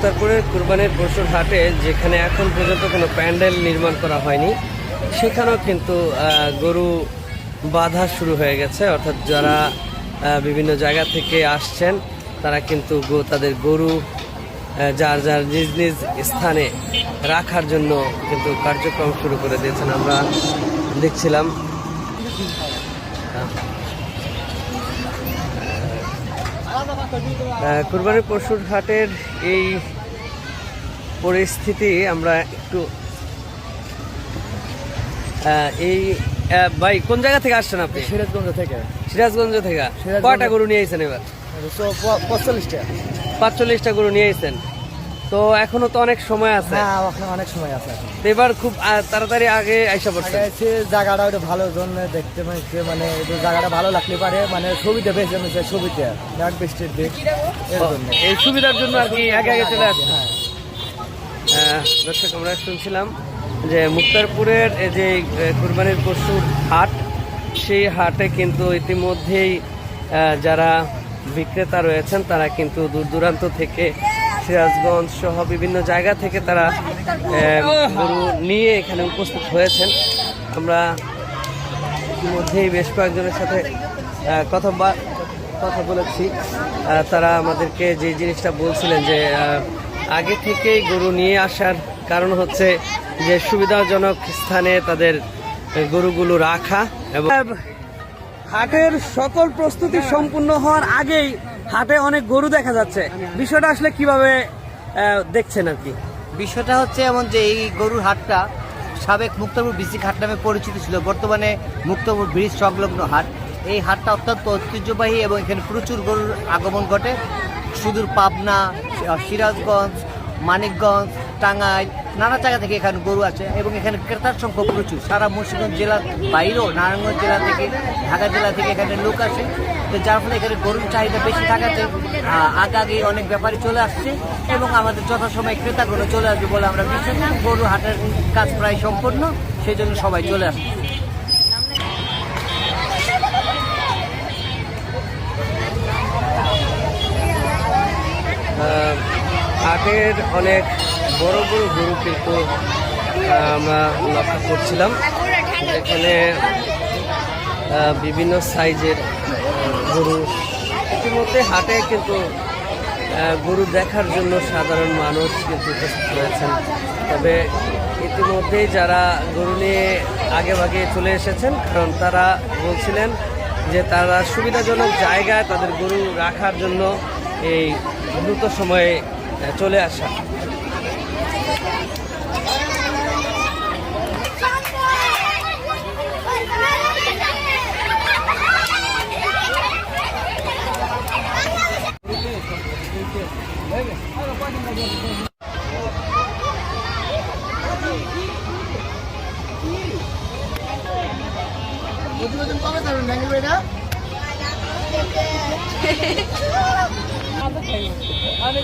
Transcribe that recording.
মুক্তারপুরের কুরবানির পশুর হাটে, যেখানে এখন পর্যন্ত কোনো প্যান্ডেল নির্মাণ করা হয়নি, সেখানেও কিন্তু গরু বাধা শুরু হয়ে গেছে। অর্থাৎ যারা বিভিন্ন জায়গা থেকে আসছেন, তারা কিন্তু তাদের গরু যার যার নিজ নিজ স্থানে রাখার জন্য কিন্তু কার্যক্রম শুরু করে দিয়েছেন। আমরা দেখছিলাম। কুরবানির পশুর হাটের এই পরিস্থিতি আমরা একটু আহ, এই ভাই কোন জায়গা থেকে আসছেন আপনি? সিরাজগঞ্জ থেকে। সিরাজগঞ্জ থেকে। কটা কয়টা গরু নিয়ে আইছেন এবার? পঁয়তাল্লিশটা পাঁচচল্লিশটা গরু নিয়ে এসেছেন তো এখনও তো অনেক সময় আছে। হ্যাঁ অনেক সময় আছে এবার খুব তাড়াতাড়ি আগে আইসা পড়ছে। জায়গাটা ওটা ভালো জন্য দেখতে পাচ্ছি মানে একটু জায়গাটা ভালো লাগলে পারে মানে ছবিতে বেশি জমেছে ছবিতে। এক বৃষ্টির দিক এই সুবিধার জন্য আর কি আগে আগে চলে আসছে। হ্যাঁ। দর্শক আমরা শুনছিলাম যে মুক্তারপুরের এই যে কুরবানির পশুর হাট সেই হাটে কিন্তু ইতিমধ্যেই যারা বিক্রেতা রয়েছেন তারা কিন্তু দূর দূরান্ত থেকে সিরাজগঞ্জ সহ বিভিন্ন জায়গা থেকে তারা গরু নিয়ে এখানে উপস্থিত হয়েছেন। আমরা ইতিমধ্যেই বেশ কয়েকজনের সাথে কথা কথা বলেছি। তারা আমাদেরকে যে জিনিসটা বলছিলেন যে আগে থেকেই গরু নিয়ে আসার কারণ হচ্ছে যে সুবিধাজনক স্থানে তাদের গরুগুলো রাখা এবং হাটের সকল প্রস্তুতি সম্পূর্ণ হওয়ার আগেই হাটে অনেক গরু দেখা যাচ্ছে। বিষয়টা আসলে কীভাবে দেখছেন আর কি? বিষয়টা হচ্ছে এমন যে এই গরুর হাটটা সাবেক মুক্তাপুর বিসিক হাট নামে পরিচিত ছিল। বর্তমানে মুক্তাপুর ব্রিজ সংলগ্ন হাট। এই হাটটা অত্যন্ত ঐতিহ্যবাহী এবং এখানে প্রচুর গরুর আগমন ঘটে। সুদূর পাবনা, সিরাজগঞ্জ, মানিকগঞ্জ, টাঙ্গাইল নানা জায়গা থেকে এখানে গরু আছে এবং এখানে ক্রেতার সংখ্যা প্রচুর। সারা মুন্সিগঞ্জ জেলার বাইরেও, নারায়ণগঞ্জ জেলা থেকে, ঢাকা জেলা থেকে এখানে লোক আসে। তো যার ফলে এখানে গরুর চাহিদা বেশি থাকাতে আগে অনেক ব্যাপারী চলে আসছে এবং আমাদের যথাসময় ক্রেতাগুলো চলে আসবে বলে আমরা বিশ্বাস গরু হাটের কাজ প্রায় সম্পূর্ণ সেই জন্য সবাই চলে আসছে হাটের অনেক বড় বড় গরু কিন্তু আমরা লক্ষ্য করছিলাম। এখানে বিভিন্ন সাইজের গরু। ইতিমধ্যে হাটে কিন্তু গরু দেখার জন্য সাধারণ মানুষ কিন্তু উপস্থিত রয়েছেন। তবে ইতিমধ্যেই যারা গরু নিয়ে আগে ভাগে চলে এসেছেন, কারণ তারা বলছিলেন যে তারা সুবিধাজনক জায়গায় তাদের গরু রাখার জন্য এই দ্রুত সময়ে চলে আসা। প্রতিবেদন কবে যাবেন ব্যাঙ্গেল বেটা আমি